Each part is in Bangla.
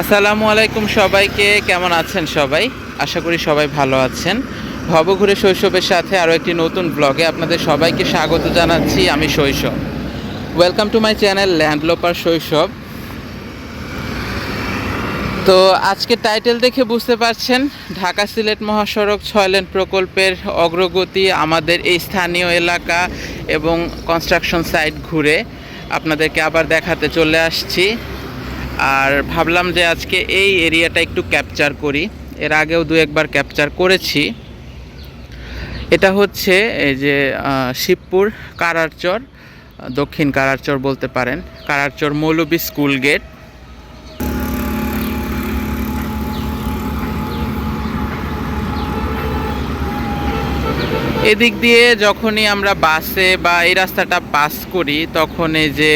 আসসালামু আলাইকুম সবাইকে, কেমন আছেন সবাই? আশা করি সবাই ভালো আছেন। ভবঘুরে শৈশবের সাথে আরও একটি নতুন ব্লগে আপনাদের সবাইকে স্বাগত জানাচ্ছি, আমি Shaishab. Welcome to my channel landloper Shaishab তো আজকে টাইটেল দেখে বুঝতে পারছেন, ঢাকা সিলেট মহাসড়ক ছয় লেন প্রকল্পের অগ্রগতি, আমাদের এই স্থানীয় এলাকা এবং কনস্ট্রাকশন সাইট ঘুরে আপনাদেরকে আবার দেখাতে চলে আসছি। আর ভাবলাম যে আজকে এই এরিয়াটা একটু ক্যাপচার করি। এর আগেও দু একবার ক্যাপচার করেছি। এটা হচ্ছে এই যে শিবপুর কারারচর, দক্ষিণ কারারচর বলতে পারেন। কারারচর মৌলবী স্কুল গেট। এদিক দিয়ে যখনই আমরা বাসে বা এই রাস্তাটা পাস করি, তখন এই যে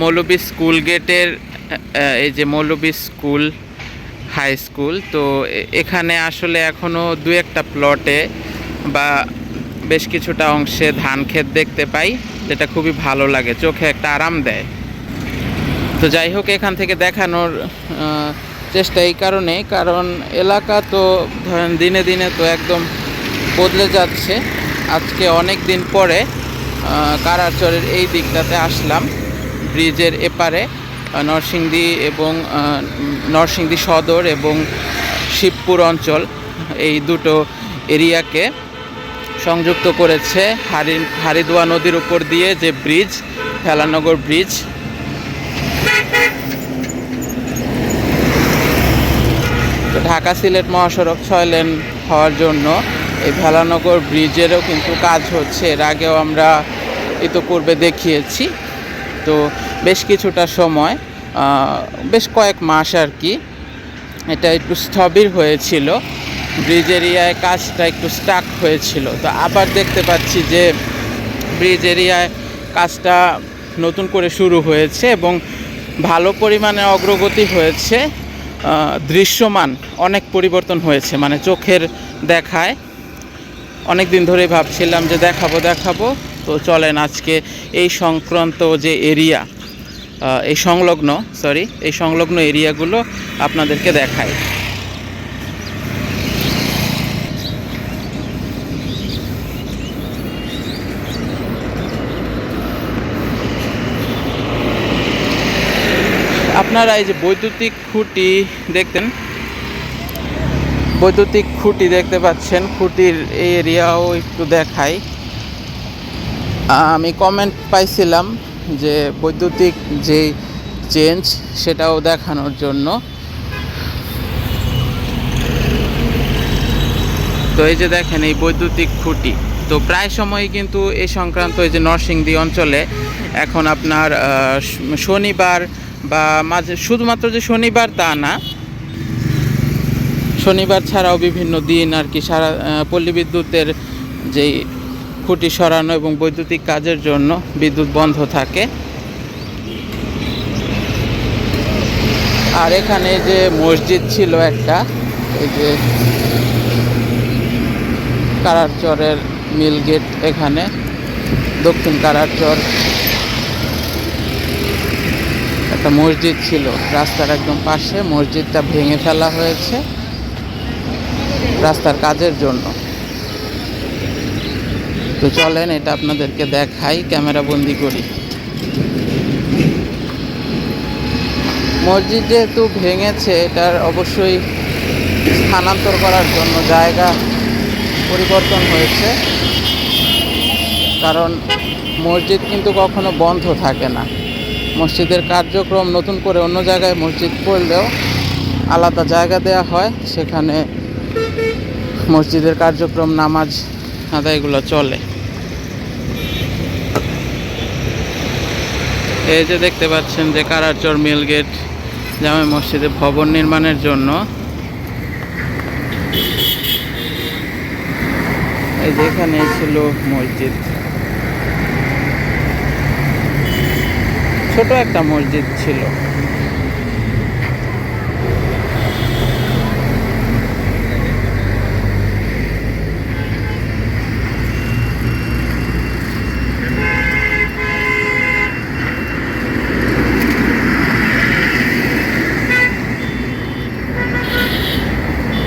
মৌলবী স্কুল গেটের এই যে মৌলবী স্কুল হাই স্কুল তো এখানে আসলে এখনও দু একটা প্লটে বা বেশ কিছুটা অংশে ধান ক্ষেত দেখতে পাই, যেটা খুবই ভালো লাগে, চোখে একটা আরাম দেয়। তো যাই হোক, এখান থেকে দেখানোর চেষ্টা এই কারণে কারণ এলাকা তো ধরেন দিনে দিনে তো একদম বদলে যাচ্ছে। আজকে অনেক দিন পরে কারাচরের এই দিকটাতে আসলাম, ব্রিজের এপারে। নরসিংদী এবং নরসিংদী সদর এবং শিবপুর অঞ্চল, এই দুটো এরিয়াকে সংযুক্ত করেছে হারি, হারিদোয়া নদীর উপর দিয়ে যে ব্রিজ, ভেলানগর ব্রিজ। ঢাকা সিলেট মহাসড়ক ছয় লেন হওয়ার জন্য এই ভেলানগর ব্রিজেরও কিন্তু কাজ হচ্ছে। এর আগেও আমরা ইতোপূর্বে দেখিয়েছি। তো বেশ কিছুটা সময় বেশ কয়েক মাস আর কি, এটা একটু স্থবির হয়েছিল। ব্রিজ এরিয়ায় কাজটা একটু স্টাক হয়েছিল। তো আবার দেখতে পাচ্ছি যে ব্রিজ এরিয়ায় কাজটা নতুন করে শুরু হয়েছে এবং ভালো পরিমাণে অগ্রগতি হয়েছে দৃশ্যমান অনেক পরিবর্তন হয়েছে মানে চোখের দেখায়। অনেক দিন ধরেই ভাবছিলাম যে দেখাবো দেখাবো। তো চলেন আজকে এই সংক্রান্ত যে এরিয়া এই সংলগ্ন সরি এই সংলগ্ন এরিয়াগুলো আপনাদেরকে দেখাই। আপনারা এই যে বৈদ্যুতিক খুঁটি দেখতেন, বৈদ্যুতিক খুঁটি দেখতে পাচ্ছেন, খুঁটির এই এরিয়াও একটু দেখাই। আমি কমেন্ট পাইছিলাম যে বৈদ্যুতিক যে চেঞ্জ সেটাও দেখানোর জন্য। তো এই যে দেখেন, এই বৈদ্যুতিক খুঁটি। তো প্রায় সময় কিন্তু এই সংক্রান্ত এই যে নরসিংদী অঞ্চলে এখন আপনার শনিবার বা মাঝে, শুধুমাত্র যে শনিবার তা না, শনিবার ছাড়াও বিভিন্ন দিন আর কি সারা পল্লী বিদ্যুতের যেই খুঁটি সরানো এবং বৈদ্যুতিক কাজের জন্য বিদ্যুৎ বন্ধ থাকে। আর এখানে যে মসজিদ ছিল একটা, এই যে কারারচরের মিল গেট এখানে, দক্ষিণ কারারচর। একটা মসজিদ ছিল, রাস্তার একদম পাশে মসজিদটা ভেঙে ফেলা হয়েছে রাস্তার কাজের জন্য। তো চলেন, এটা আপনাদেরকে দেখাই, ক্যামেরা বন্দি করি। মসজিদ যেহেতু ভেঙেছে, এটার অবশ্যই স্থানান্তর করার জন্য জায়গা পরিবর্তন হয়েছে। কারণ মসজিদ কিন্তু কখনো বন্ধ থাকে না। মসজিদের কার্যক্রম নতুন করে অন্য জায়গায় মসজিদ করলেও আলাদা জায়গা দেওয়া হয়। সেখানে মসজিদের কার্যক্রম, নামাজ আদায়গুলো চলে। এই যে দেখতে পাচ্ছেন যে কারারচর মিল গেট জামে মসজিদে ভবন নির্মাণের জন্য। এই যে এখানে ছিল মসজিদ। ছোট একটা মসজিদ ছিল।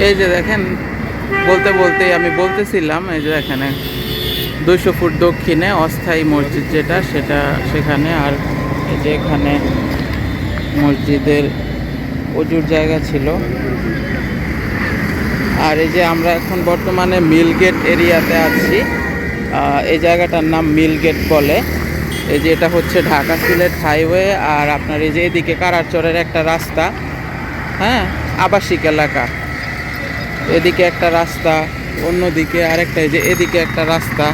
এই যে দেখেন, বলতে বলতেই আমি বলতেছিলাম, এই যে এখানে দুইশো ফুট দক্ষিণে অস্থায়ী মসজিদ যেটা, সেটা সেখানে আর এই যে এখানে মসজিদের অজুর জায়গা ছিল। আর এই যে আমরা এখন বর্তমানে মিলগেট এরিয়াতে আছি এই জায়গাটার নাম মিলগেট বলে। এই যে এটা হচ্ছে ঢাকা সিলেট হাইওয়ে, আর আপনার এই যে এদিকে কারারচরের একটা রাস্তা হ্যাঁ আবাসিক এলাকা। এদিকে একটা রাস্তা, অন্যদিকে আরেকটা যে এদিকে একটা রাস্তা।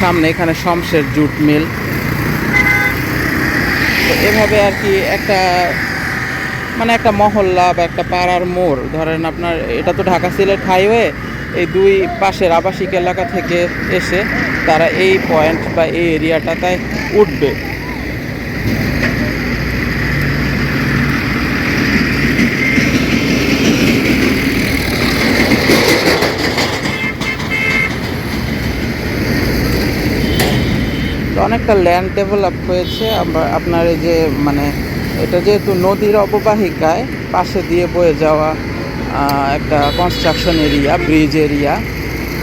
সামনে এখানে শমশের জুট মিল। এভাবে আর কি একটা মানে একটা মহল্লা বা একটা পাড়ার মোড়। ধরেন আপনার, এটা তো ঢাকা সিলেট হাইওয়ে, এই দুই পাশের আবাসিক এলাকা থেকে এসে তারা এই পয়েন্ট বা এই এরিয়াটাতে উঠবে। অনেকটা ল্যান্ড ডেভেলপ হয়েছে। আপনার এই যে মানে এটা যেহেতু নদীর অববাহিকায়, পাশে দিয়ে বয়ে যাওয়া একটা কনস্ট্রাকশন এরিয়া ব্রিজ এরিয়া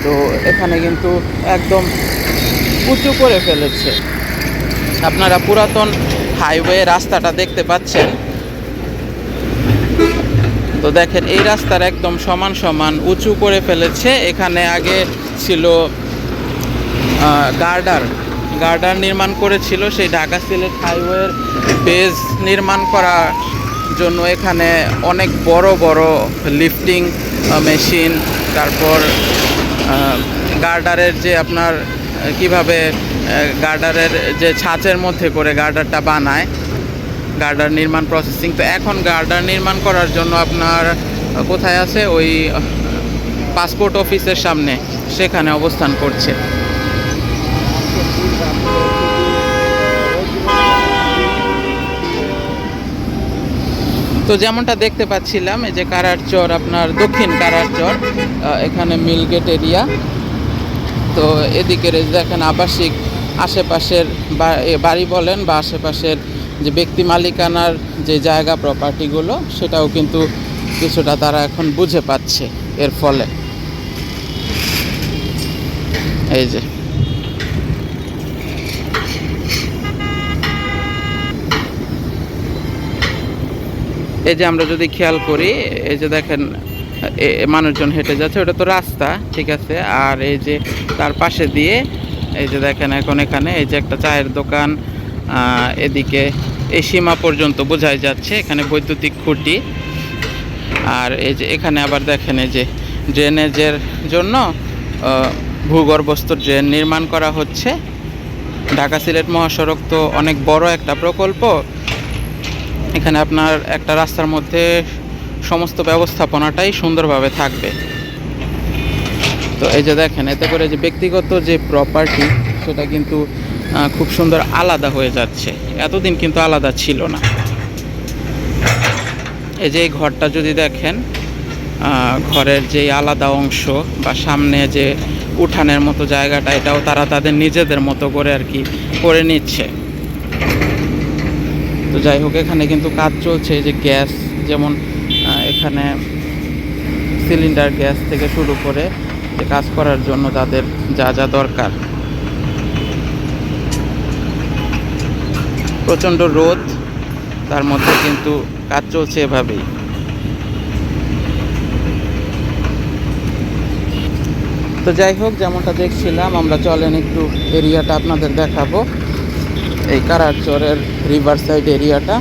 তো এখানে কিন্তু একদম উঁচু করে ফেলেছে। আপনারা পুরাতন হাইওয়ে রাস্তাটা দেখতে পাচ্ছেন। তো দেখেন, এই রাস্তার একদম সমান সমান উঁচু করে ফেলেছে। এখানে আগে ছিল গার্ডার। গার্ডার নির্মাণ করেছিল, সেই ঢাকা সিলেট হাইওয়ের বেজ নির্মাণ করার জন্য এখানে অনেক বড় বড় লিফটিং মেশিন, তারপর গার্ডারের যে আপনার কীভাবে গার্ডারের যে ছাঁচের মধ্যে করে গার্ডারটা বানায়, গার্ডার নির্মাণ প্রসেসিং তো এখন গার্ডার নির্মাণ করার জন্য আপনার কোথায় আছে? ওই পাসপোর্ট অফিসের সামনে, সেখানে অবস্থান করছে। তো যেমনটা দেখতে পাচ্ছিলাম, এই যে কারারচর আপনার দক্ষিণ কারারচর এখানে মিলগেট এরিয়া। তো এদিকের দেখেন আবাসিক আশেপাশের বাড়ি বলেন বা আশেপাশের যে ব্যক্তি মালিকানার যে জায়গা প্রপার্টিগুলো সেটাও কিন্তু কিছুটা তারা এখন বুঝে পাচ্ছে এর ফলে। এই যে এই যে আমরা যদি খেয়াল করি, এই যে দেখেন মানুষজন হেঁটে যাচ্ছে, ওটা তো রাস্তা, ঠিক আছে? আর এই যে তার পাশে দিয়ে, এই যে দেখেন এখন এখানে, এই যে একটা চায়ের দোকান এদিকে এই সীমা পর্যন্ত বোঝাই যাচ্ছে, এখানে বৈদ্যুতিক খুঁটি। আর এই যে এখানে আবার দেখেন এই যে ড্রেনেজের জন্য ভূগর্ভস্থ ড্রেন নির্মাণ করা হচ্ছে। ঢাকা সিলেট মহাসড়ক তো অনেক বড় একটা প্রকল্প। এখানে আপনার একটা রাস্তার মধ্যে সমস্ত ব্যবস্থাপনাটাই সুন্দরভাবে থাকবে। তো এই যে দেখেন, এতে করে যে ব্যক্তিগত যে প্রপার্টি সেটা কিন্তু খুব সুন্দর আলাদা হয়ে যাচ্ছে। এতদিন কিন্তু আলাদা ছিল না। এই যে এই ঘরটা যদি দেখেন ঘরের যে আলাদা অংশ বা সামনে যে উঠানের মতো জায়গাটা, এটাও তারা তাদের নিজেদের মতো করে আর কি করে নিচ্ছে। তো যাই হোক, এখানে কিন্তু কাজ চলছে যে গ্যাস, যেমন এখানে সিলিন্ডার গ্যাস থেকে শুরু করে যে কাজ করার জন্য তাদের যা যা দরকার। প্রচণ্ড রোদ, তার মধ্যে কিন্তু কাজ চলছে এভাবেই। তো যাই হোক, যেমনটা দেখছিলাম, আমরা চলেন একটু এরিয়াটা আপনাদের দেখাবো। এই কারারচরের রিভার সাইড এরিয়াটা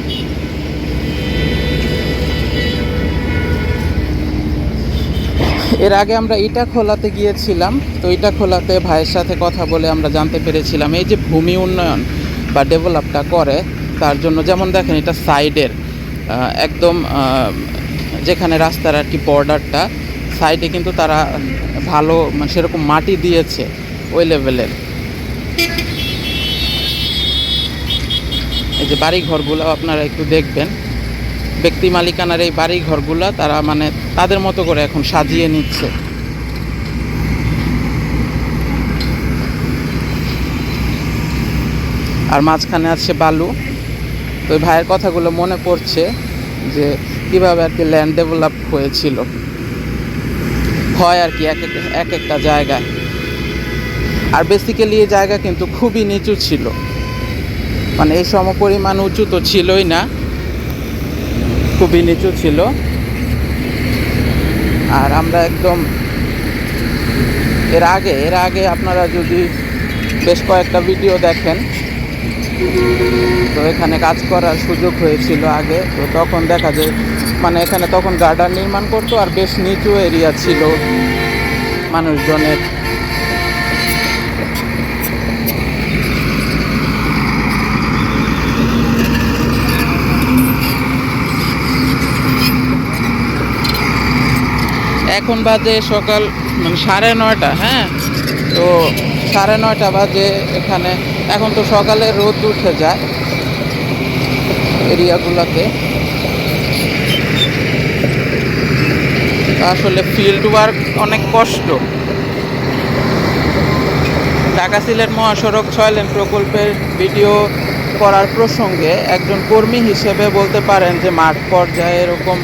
এর আগে আমরা ইটা খোলাতে গিয়েছিলাম, তো ইটা খোলাতে ভাইয়ের সাথে কথা বলে আমরা জানতে পেরেছিলাম, এই যে ভূমি উন্নয়ন বা ডেভেলপটা করে, তার জন্য যেমন দেখেন এটা সাইডের একদম যেখানে রাস্তার আর কি বর্ডারটা সাইডে কিন্তু তারা ভালো মানে সেরকম মাটি দিয়েছে ওই লেভেলের এই যে বাড়ি ঘরগুলো আপনারা একটু দেখবেন। ব্যক্তি মালিকানার এই বাড়ি ঘরগুলো তারা মানে তাদের মতো করে এখন সাজিয়ে নিচ্ছে। আর মাঝখানে আছে বালু। তো ভাইয়ের কথাগুলো মনে পড়ছে যে কীভাবে আর কি ল্যান্ড ডেভেলপ হয়েছিল। হয় আর কি এক- এক একটা জায়গায়। আর বেসিক্যালি এই জায়গা কিন্তু খুবই নিচু ছিল। মানে এই সমপরিমাণ উঁচু তো ছিলই না, খুবই নিচু ছিল। আর আমরা একদম এর আগে এর আগে আপনারা যদি বেশ কয়েকটা ভিডিও দেখেন, তো এখানে কাজ করার সুযোগ হয়েছিল আগে। তো তখন দেখা যায় মানে এখানে তখন গার্ডার নির্মাণ করতো আর বেশ নিচু এরিয়া ছিল মানুষজনের। এখন বাজে সকাল মানে সাড়ে নয়টা হ্যাঁ? তো সাড়ে নয়টা বাজে এখানে। এখন তো সকালে রোদ উঠে যায় এরিয়াগুলোতে। আসলে ফিল্ড ওয়ার্ক অনেক কষ্ট। ঢাকা সিলেট মহাসড়ক ছয় লেন প্রকল্পের ভিডিও করার প্রসঙ্গে একজন কর্মী হিসেবে বলতে পারেন যে মাঠ পর্যায়ে এরকম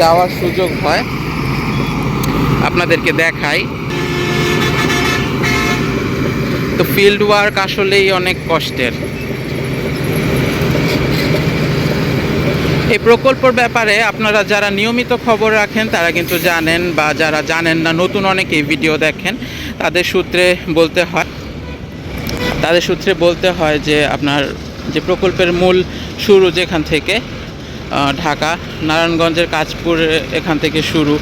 যাওয়ার সুযোগ হয়। আপনাদেরকে দেখাই। তো ফিল্ড ওয়ার্ক আসলেই অনেক কষ্টের। এই প্রকল্পর ব্যাপারে আপনারা যারা নিয়মিত খবর রাখেন, তারা কিন্তু জানেন বা যারা জানেন না, নতুন অনেকেই ভিডিও দেখেন, তাদের সূত্রে বলতে হয় তাদের সূত্রে বলতে হয় যে আপনার যে প্রকল্পের মূল শুরু যেখান থেকে ঢাকা, নারায়ণগঞ্জের কাজপুর এখান থেকে শুরু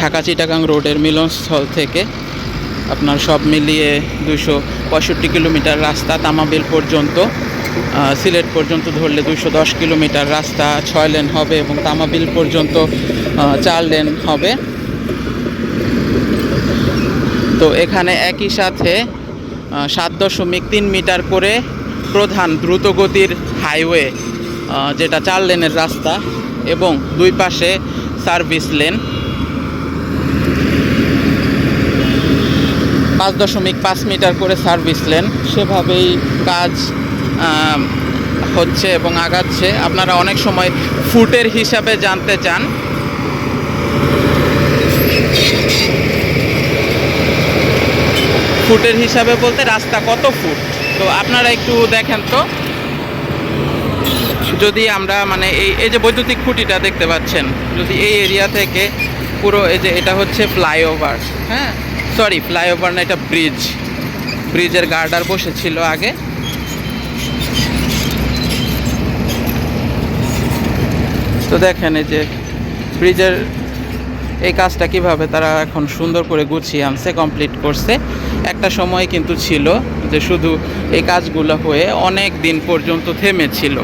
ঢাকা চিটাগাং রোডের মিলনস্থল থেকে আপনার সব মিলিয়ে দুশো পঁয়ষট্টি কিলোমিটার রাস্তা তামাবিল পর্যন্ত সিলেট পর্যন্ত ধরলে দুশো দশ কিলোমিটার রাস্তা, ছয় লেন হবে এবং তামাবিল পর্যন্ত চার লেন হবে। তো এখানে একই সাথে সাত দশমিক তিন মিটার করে প্রধান দ্রুতগতির হাইওয়ে যেটা চার লেনের রাস্তা এবং দুই পাশে সার্ভিস লেন। পাঁচ দশমিক পাঁচ মিটার করে সার্ভিস লেন। সেভাবেই কাজ হচ্ছে এবং আগাচ্ছে। আপনারা অনেক সময় ফুটের হিসাবে জানতে চান। ফুটের হিসাবে বলতে রাস্তা কত ফুট? তো আপনারা একটু দেখেন তো। যদি আমরা মানে এই এই যে বৈদ্যুতিক খুঁটিটা দেখতে পাচ্ছেন, যদি এই এরিয়া থেকে পুরো এই যে এটা হচ্ছে ফ্লাইওভার হ্যাঁ? সরি ফ্লাইওভার না, এটা ব্রিজ ব্রিজের গার্ডার বসেছিল আগে। তো দেখেন এই যে ব্রিজের এই কাজটা কীভাবে তারা এখন সুন্দর করে গুছিয়ে আনছে কমপ্লিট করছে। একটা সময় কিন্তু ছিল যে শুধু এই কাজগুলো হয়ে অনেক দিন পর্যন্ত থেমেছিল।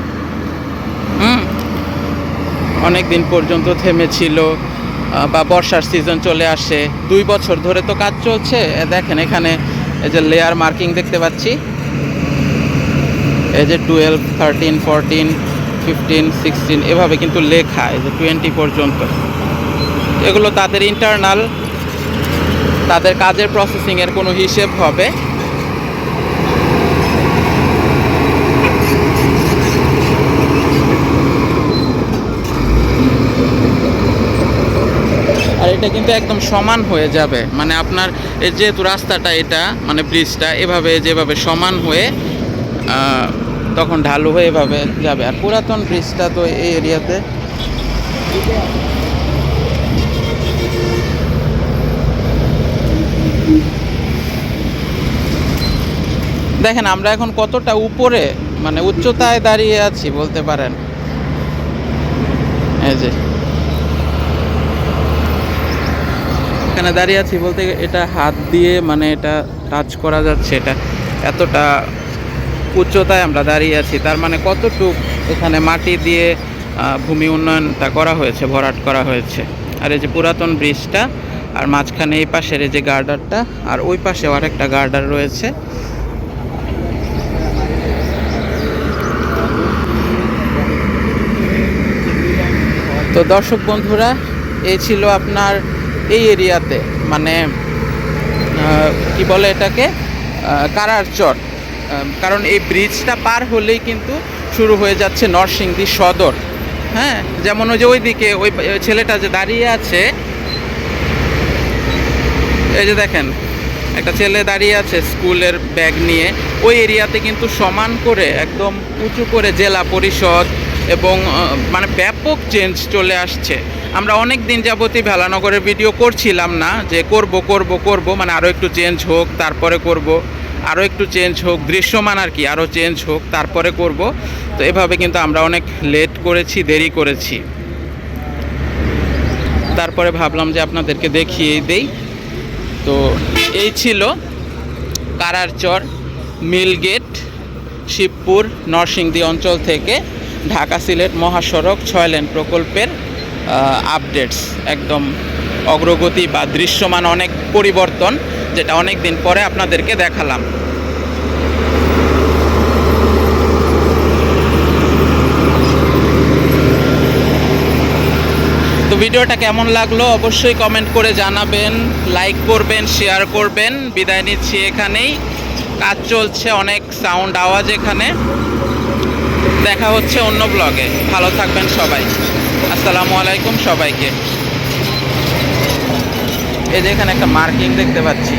হুম। অনেক দিন পর্যন্ত থেমেছিল বা বর্ষার সিজন চলে আসে। দুই বছর ধরে তো কাজ চলছে। দেখেন এখানে এই যে লেয়ার মার্কিং দেখতে পাচ্ছি। এই যে twelve thirteen fourteen fifteen sixteen এভাবে কিন্তু লেখা, এই যে টোয়েন্টি পর্যন্ত। এগুলো তাদের ইন্টারনাল তাদের কাজের প্রসেসিংয়ের কোনো হিসেব হবে। এটা কিন্তু একদম সমান হয়ে যাবে। মানে আপনার যেহেতু রাস্তাটা এটা মানে ব্রিজটা এভাবে যেভাবে সমান হয়ে তখন ঢালু হয়ে এভাবে যাবে। আর পুরাতন ব্রিজটা তো এই এরিয়াতে। দেখেন, আমরা এখন কতটা উপরে মানে উচ্চতায় দাঁড়িয়ে আছি বলতে পারেন। এই যে। এখানে দাঁড়িয়ে আছি বলতে এটা হাত দিয়ে মানে এটা টাচ করা যাচ্ছে, এটা এতটা উচ্চতায় আমরা দাঁড়িয়ে আছি। তার মানে কতটুক এখানে মাটি দিয়ে ভূমি উন্নয়নটা করা হয়েছে, ভরাট করা হয়েছে। আর এই যে পুরাতন ব্রিজটা, আর মাঝখানে এই পাশের এই যে গার্ডারটা, আর ওই পাশেও আরেকটা গার্ডার রয়েছে। তো দর্শক বন্ধুরা, এই ছিল আপনার এই এরিয়াতে মানে কি বলে এটাকে? আহ, কারার চর কারণ এই ব্রিজটা পার হলেই কিন্তু শুরু হয়ে যাচ্ছে নরসিংদী সদর। হ্যাঁ? যেমন ওই যে ওই ওই ছেলেটা যে দাঁড়িয়ে আছে এই যে দেখেন একটা ছেলে দাঁড়িয়ে আছে স্কুলের ব্যাগ নিয়ে। ওই এরিয়াতে কিন্তু সমান করে একদম উঁচু করে জেলা পরিষদ এবং মানে ব্যাপক চেঞ্জ চলে আসছে। আমরা অনেক দিন যাবতই ভেলানগরের ভিডিও করছিলাম না যে করব করব করব মানে আরও একটু চেঞ্জ হোক, তারপরে করব আরও একটু চেঞ্জ হোক, দৃশ্যমান আর কি আরও চেঞ্জ হোক, তারপরে করব। তো এভাবে কিন্তু আমরা অনেক লেট করেছি, দেরি করেছি। তারপরে ভাবলাম যে আপনাদেরকে দেখিয়েই দেই। তো এই ছিল কারারচর, মিলগেট, শিবপুর, নরসিংদী অঞ্চল থেকে ঢাকা সিলেট মহাসড়ক, ছয় লেন প্রকল্পের আপডেটস একদম অগ্রগতি বা দৃশ্যমান অনেক পরিবর্তন যেটা অনেক দিন পরে আপনাদেরকে দেখালাম। তো ভিডিওটা কেমন লাগল অবশ্যই কমেন্ট করে জানাবেন লাইক করবেন শেয়ার করবেন। বিদায় নিচ্ছি এখানেই। কাজ চলছে, অনেক সাউন্ড আওয়াজ এখানে। দেখা হচ্ছে অন্য ব্লগে ভালো থাকবেন সবাই। আসসালামু আলাইকুম সবাইকে এই যে এখানে একটা মার্কিং দেখতে পাচ্ছি